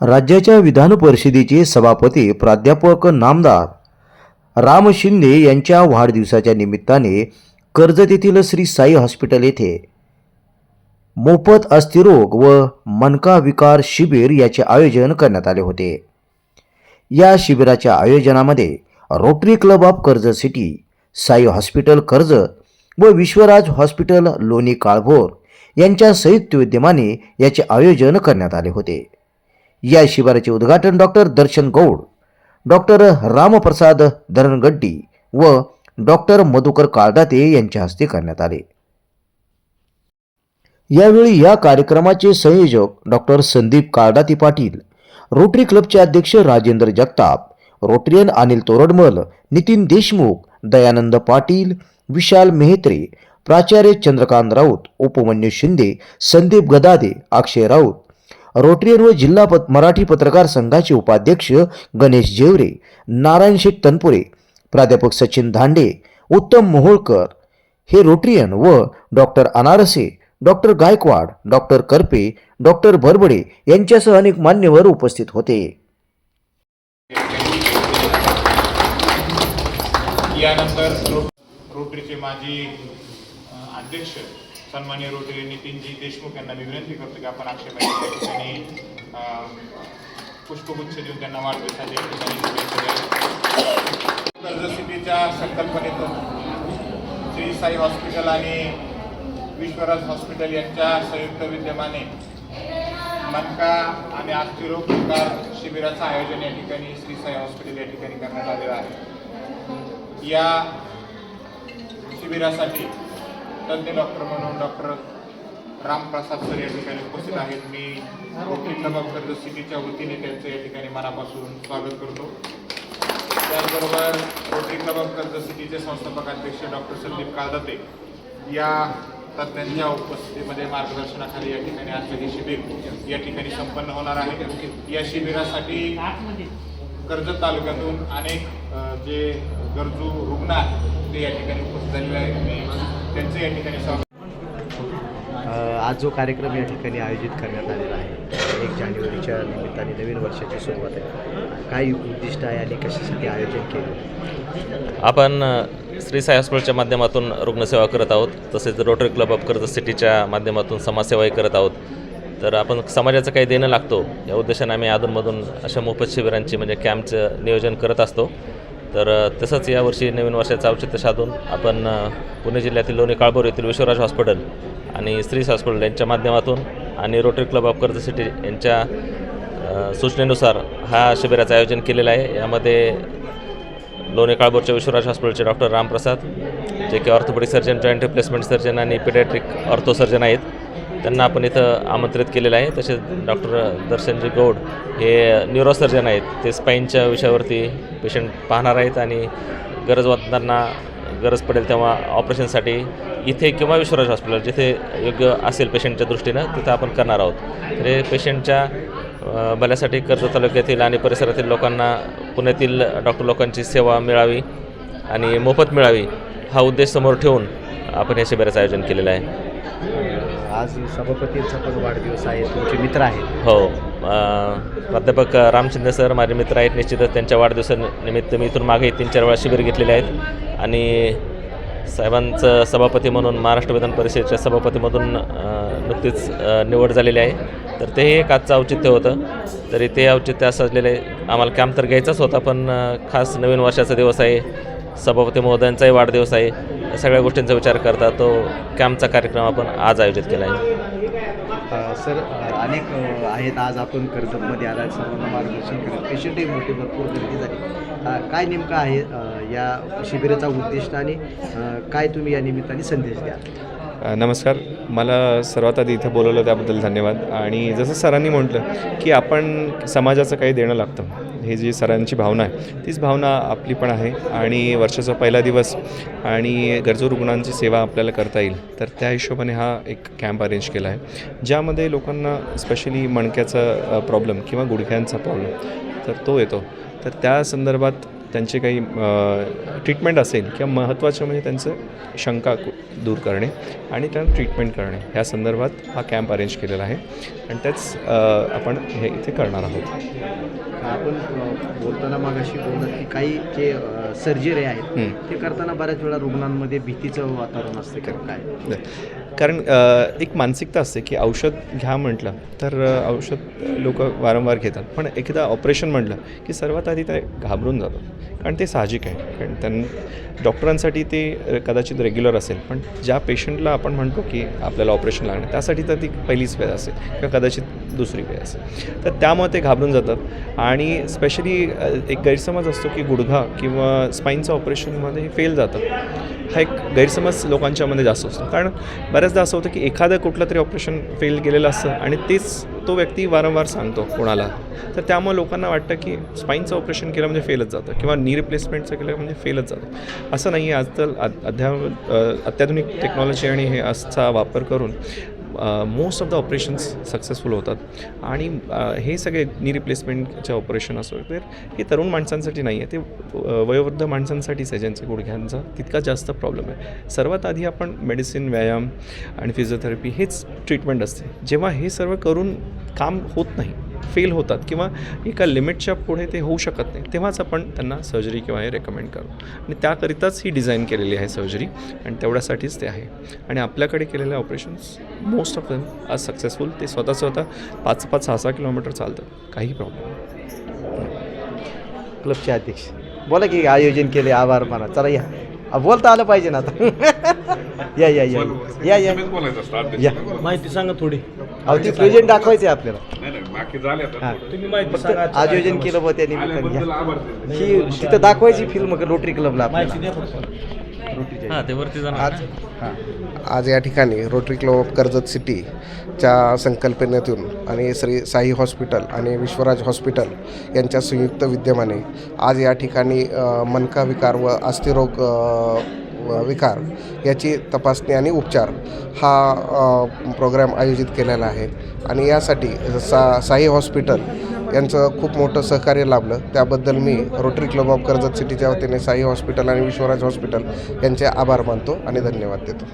राज्याच्या विधान परिषदेचे सभापती प्राध्यापक नामदार राम शिंदे यांच्या वाढदिवसाच्या निमित्ताने कर्जत येथील श्री साई हॉस्पिटल येथे मोफत अस्थिरोग व मनका विकार शिबिर याचे आयोजन करण्यात आले होते. या शिबिराच्या आयोजनामध्ये Rotary club of Karjat city Sai hospital Karjat व विश्वराज हॉस्पिटल लोणी काळभोर यांच्या संयुक्त विद्यमाने याचे आयोजन करण्यात आले होते. या शिबिराचे उद्घाटन डॉक्टर दर्शन गौड डॉक्टर रामप्रसाद धरणगड्डी व डॉक्टर मधुकर काळदाते यांच्या हस्ते करण्यात आले. यावेळी या कार्यक्रमाचे संयोजक डॉक्टर संदीप काळदाते पाटील रोटरी क्लबचे अध्यक्ष राजेंद्र जगताप रोटरियन अनिल तोरडमल नितीन देशमुख दयानंद पाटील विशाल मेहत्रे प्राचार्य चंद्रकांत राऊत उपमन्यू शिंदे संदीप गदादे अक्षय राऊत रोटरियन व जिल्हा पत मराठी पत्रकार संघाचे उपाध्यक्ष गणेश जेवरे नारायण शेठ तनपुरे प्राध्यापक सचिन धांडे उत्तम मोहोळकर हे रोटरियन व doctor Anarse doctor Gaikwad doctor Karpe doctor Bharbade यांच्यासह अनेक मान्यवर उपस्थित होते. यानंतर रोटरीचे माजी अध्यक्ष सन्मान्य रोटरी नितीनजी देशमुख यांना मी विनंती करतो की आपण आक्षेपाच्या त्या ठिकाणी पुष्पगुच्छ देऊन त्यांना वाढदिवसाच्या ठिकाणी शुभेच्छा सिटीच्या संकल्पनेतून श्री साई हॉस्पिटल आणि विश्वराज हॉस्पिटल यांच्या संयुक्त विद्यमाने मनका आणि आस्थिरोग विकार शिबिराचं आयोजन या ठिकाणी श्री साई हॉस्पिटल या ठिकाणी करण्यात आलेलं आहे. या शिबिरासाठी तज्ज्ञ डॉक्टर म्हणून डॉक्टर रामप्रसाद सर या ठिकाणी उपस्थित आहेत. मी रोटरी क्लब सिटीच्या वतीने त्यांचं या ठिकाणी मनापासून स्वागत करतो. त्याचबरोबर रोटरी क्लब ऑफ कर्ज सिटीचे संस्थापक अध्यक्ष डॉक्टर संदीप काळदाते या तज्ज्ञांच्या उपस्थितीमध्ये मार्गदर्शनाखाली या ठिकाणी आजचं हे शिबिर या ठिकाणी संपन्न होणार आहे. या शिबिरासाठी कर्जत तालुक्यातून अनेक जे गरजू रुग्ण आहेत ते या ठिकाणी उपस्थित झालेले आहेत. मी त्यांचं या ठिकाणी स्वागत आज जो कार्यक्रम या ठिकाणी आयोजित करण्यात आलेला आहे एक जानेवारीच्या निमित्ताने नवीन वर्षाची सुरुवात आहे. काय उद्दिष्ट आहे आणि कशासाठी आयोजन केलं? आपण श्री साई हॉस्पिटलच्या माध्यमातून रुग्णसेवा करत आहोत तसेच रोटरी क्लब ऑफ कर्जत सिटीच्या माध्यमातून समाजसेवाही करत आहोत. तर आपण समाजाचं काही देणं लागतो. या उद्देशाने आम्ही अधूनमधून अशा मोफत शिबिरांची म्हणजे कॅम्पचं नियोजन करत असतो. तर तसंच यावर्षी नवीन वर्षाचं औचित्य साधून आपण पुणे जिल्ह्यातील लोणी काळभोर येथील विश्वराज हॉस्पिटल आणि श्री हॉस्पिटल यांच्या माध्यमातून आणि Rotary club of Karjat city यांच्या सूचनेनुसार हा शिबिराचं आयोजन केलेलं आहे. यामध्ये लोणी काळभोरच्या विश्वराज हॉस्पिटलचे डॉक्टर रामप्रसाद जे की orthopaedic surgeon joint replacement surgeon आणि पिडॅट्रिक ऑर्थो सर्जन आहेत. त्यांना आपण इथं आमंत्रित केलेलं आहे. तसेच डॉक्टर दर्शनजी गौड हे न्यूरोसर्जन आहेत. ते स्पाईनच्या विषयावरती पेशंट पाहणार आहेत आणि गरजवंतांना गरज पडेल तेव्हा ऑपरेशनसाठी इथे किंवा विश्वराज हॉस्पिटल जिथे योग्य असेल पेशंटच्या दृष्टीनं तिथं आपण करणार आहोत. तर हे पेशंटच्या भल्यासाठी कर्ज तालुक्यातील आणि परिसरातील लोकांना पुण्यातील डॉक्टर लोकांची सेवा मिळावी आणि मोफत मिळावी हा उद्देश समोर ठेवून आपण या शिबिराचं आयोजन केलेलं आहे. आज सभापतींचा पण वाढदिवस आहे तुमचे मित्र आहेत. हो प्राध्यापक रामचंद्र सर माझे मित्र आहेत निश्चितच त्यांच्या वाढदिवसानिमित्त मी इथून मागे तीन चार वेळा शिबिर घेतलेले आहेत. आणि साहेबांचं सभापती म्हणून महाराष्ट्र विधान परिषदेच्या सभापतीमधून नुकतीच निवड झालेली आहे. तर तेही एक आजचं औचित्य होतं. तरी ते औचित्य असं असलेले आम्हाला काम तर घ्यायचाच होता पण खास नवीन वर्षाचा दिवस आहे. सभापती महोदयांचाही वाढदिवस आहे. सगळ्या गोष्टींचा विचार करता तो कॅम्पचा कार्यक्रम आपण आज आयोजित केला आहे. सर अनेक आहेत आज आपण कर्जतमध्ये आला सर्वांना मार्गदर्शन करत. पेशंटही मोठी भरपूर गर्दी झाली. काय नेमकं आहे या शिबिराचा उद्दिष्ट आणि काय तुम्ही या निमित्ताने संदेश द्या नमस्कार. मला सर्वात आधी इथं बोलवलं त्याबद्दल धन्यवाद. आणि जसं सरांनी म्हटलं की आपण समाजाचं काही देणं लागतं. हे जी सरांची भावना आहे तीच भावना आपली पण आहे. आणि वर्षाचा पहिला दिवस आणि गरजू रुग्णांची सेवा आपल्याला करता येईल. तर त्या हिशोबाने हा एक कॅम्प अरेंज केला आहे. ज्यामध्ये लोकांना स्पेशली मणक्याचा प्रॉब्लेम किंवा गुडघ्यांचा प्रॉब्लेम तर तो येतो. तर त्या संदर्भात त्यांचे काही ट्रीटमेंट असेल किंवा महत्त्वाचं म्हणजे त्यांचं शंका दूर करणे आणि त्यांना ट्रीटमेंट करणे. ह्या संदर्भात हा कॅम्प अरेंज केलेला आहे. आणि त्याच आपण हे इथे करणार आहोत. आपण बोलताना मागाशी बोललात की काही जे सर्जरी आहेत. ते करताना बऱ्याच वेळा रुग्णांमध्ये भीतीचं वातावरण असते काय? कारण एक मानसिकता असते की औषध घ्या म्हटलं तर औषध लोक वारंवार घेतात. पण एकदा ऑपरेशन म्हटलं की सर्वात आधी ते घाबरून जातात. कारण ते साहजिक आहे. कारण त्यां डॉक्टरांसाठी ते कदाचित रेग्युलर असेल. पण ज्या पेशंटला आपण म्हणतो की आपल्याला ऑपरेशन लागणार त्यासाठी तर ती पहिलीच वेळ असेल किंवा कदाचित दुसरी वेळ असेल. तर त्यामुळे ते घाबरून जातात. आणि स्पेशली एक गैरसमज असतो की गुडघा किंवा स्पाईनचं ऑपरेशनमध्ये फेल जातं हा एक गैरसमज लोकांच्यामध्ये जास्त असतो. कारण बऱ्याचदा असं होतं की एखादं कुठलं तरी ऑपरेशन फेल गेलेलं असतं आणि तेच तो व्यक्ती वारंवार सांगतो कोणाला. तर त्यामुळे लोकांना वाटतं की स्पाईनचं ऑपरेशन केलं म्हणजे फेलच जातं किंवा नी रिप्लेसमेंटचं केलं म्हणजे फेलच जातं. असं नाही आहे आजकाल अ- अध्या अत्याधुनिक टेक्नॉलॉजी आणि हे आजचा वापर करून most of the operations successful होतात. आणि हे सगळे नी रिप्लेसमेंटचे ऑपरेशन असो तर हे तरुण माणसांसाठी नाही आहे ते वयोवृद्ध माणसांसाठीच आहे ज्यांचे गुडघ्यांचा तितका जास्त प्रॉब्लेम आहे. सर्वात आधी आपण मेडिसिन व्यायाम आणि फिजिओथेरपी हेच ट्रीटमेंट असते. जेव्हा हे सर्व करून काम होत नाही फेल होतात किंवा एका लिमिटच्या पुढे ते होऊ शकत नाही तेव्हाच आपण त्यांना सर्जरी किंवा हे रेकमेंड करू. आणि त्याकरिताच ही डिझाईन केलेली आहे सर्जरी आणि तेवढ्यासाठीच ते आहे. आणि आपल्याकडे केलेले ऑपरेशन्स मोस्ट ऑफ देम आज सक्सेसफुल ते स्वतः स्वतः पाच पाच सहा सहा किलोमीटर चालतात काही प्रॉब्लेम क्लबचे अध्यक्ष. बोला की आयोजन केले आभार माना. चला या. बोलता आलं पाहिजे ना आता. या या या. या या. या. माहिती सांगा थोडी. अहो ती प्रेझेंट दाखवायचे आपल्याला. बाकी झाले आता. तुम्ही माहिती फक्त सांगा आयोजन केलं बा त्या निमित्ताने आल्याबद्दल या. आभार देतो. ही तिथं दाखवायची फिल्म रोटरी क्लबला माहिती आपल्याला? द्या फक्त. रोटरीच्या हां ते वरती जाणार. आज? आज या ठिकाणी रोटरी क्लब ऑफ कर्जत सिटीच्या संकल्पनेतून आणि श्री साई हॉस्पिटल आणि विश्वराज हॉस्पिटल यांच्या संयुक्त विद्यमाने आज या ठिकाणी अ, मणका विकार व अस्थिरोग अ, विकार याची तपासणी आणि उपचार हा प्रोग्राम आयोजित केलेला आहे. आणि यासाठी सा साई हॉस्पिटल यांचं खूप मोठं सहकार्य लाभलं. त्याबद्दल मी रोटरी क्लब ऑफ कर्जत सिटीच्या वतीने साई हॉस्पिटल आणि विश्वराज हॉस्पिटल यांचे आभार मानतो आणि धन्यवाद देतो.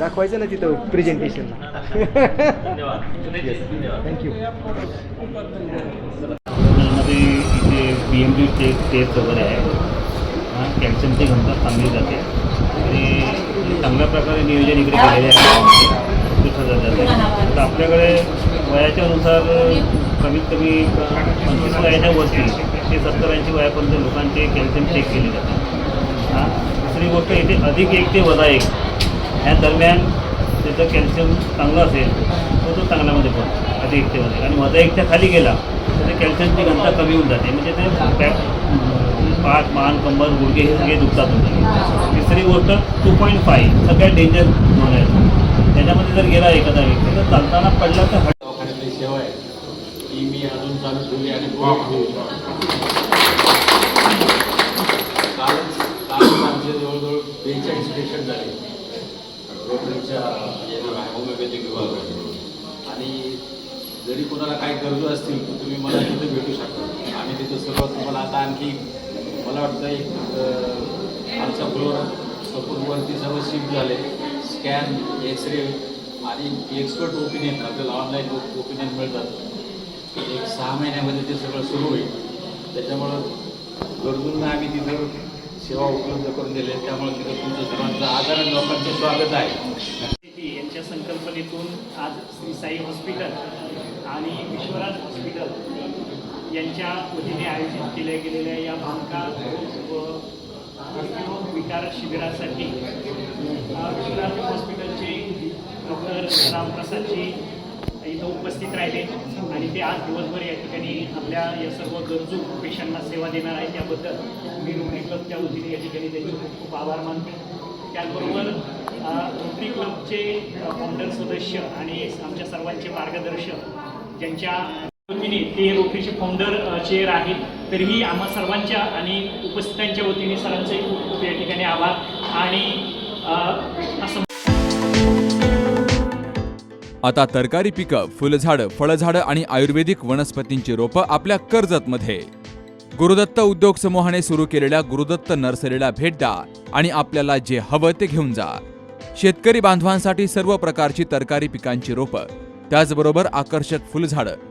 दाखवायचं ना तिथं प्रेझेंटेशनला थँक्यू इथे पी एम टेस्ट टेस्ट वगैरे आहे कॅल्शियमची घनता चांगली जाते. आणि चांगल्या प्रकारे नियोजन इकडे केलेले आहे. जाते तर आपल्याकडे वयाच्यानुसार कमीत कमी पंचवीस वयाच्या वरती ते सत्तर ऐंशी वयापर्यंत लोकांचे कॅल्शियम चेक केले जाते हां? दुसरी गोष्ट येथे अधिक एक ते वजा एक ह्या दरम्यान त्याचं कॅल्शियम चांगलं असेल तर तो चांगल्यामध्ये पण अधिक एक ते वजा एक. आणि वजा एकच्या खाली गेला तर ते कॅल्शियमची घनता कमी होऊन जाते. म्हणजे ते बॅक पाठ मान कंबर गुडघे हे सगळे दुखतात होते तिसरी गोष्ट टू पॉईंट फाय सगळ्यात डेंजर झोन आहे. त्याच्यामध्ये जर गेला एखादा व्यक्ती तर चालताना पडला तर हट दवाखान्यातली सेवा आहे. ती मी अजून चालू ठेवली आणि पुढे कालच आमचे जवळजवळ बेचाळीस पेशंट झाले. होमिओपॅथिक म्हणजे विभागामध्ये आणि जरी कोणाला काही गरजू असतील तर तुम्ही मला तिथे भेटू शकता. आम्ही तिथं सर्व तुम्हाला आता आणखी मला वाटतं एक आमचा फ्लोर सपोर्टवरती सर्व शिफ्ट झाले स्कॅन एक्स रे आणि एक्सपर्ट ओपिनियन आपल्याला ऑनलाईन ओपिनियन मिळतात. एक सहा महिन्यामध्ये ते सगळं सुरू होईल. त्याच्यामुळं गरजूंना आम्ही तिथं सेवा उपलब्ध करून दिल्या त्यामुळे तिथं तुमचं सर्वांचं आदरण लोकांचं स्वागत आहे. यांच्या संकल्पनेतून आज श्री साई हॉस्पिटल आणि विश्वराज हॉस्पिटल यांच्या वतीने आयोजित केल्या गेलेल्या या बांका व कर्करोग विकार शिबिरासाठी अ, हॉस्पिटलचे डॉक्टर रामप्रसादजी इथं उपस्थित राहिले आणि ते आज दिवसभर या ठिकाणी आपल्या या सर्व गरजू पेशंटना सेवा देणार आहेत. त्याबद्दल मी रोटरी क्लबच्या वतीने या ठिकाणी त्यांचे खूप खूप आभार मानतो. त्याचबरोबर अ, रोटरी क्लबचे फाउंडर सदस्य आणि आमच्या सर्वांचे मार्गदर्शक ज्यांच्या वतीने ते रोटरीचे फाउंडर चेअर आहेत. तरीही आम्हा सर्वांच्या आणि उपस्थितांच्या वतीने सरांचे खूप खूप या ठिकाणी आभार. आणि असं आता तरकारी पिकं फुलझाडं फळझाडं आणि आयुर्वेदिक वनस्पतींची रोपं आपल्या कर्जतमध्ये. गुरुदत्त उद्योग समूहाने सुरू केलेल्या गुरुदत्त नर्सरीला भेट द्या आणि आपल्याला जे हवं ते घेऊन जा. शेतकरी बांधवांसाठी सर्व प्रकारची तरकारी पिकांची रोपं त्याचबरोबर आकर्षक फुलझाडं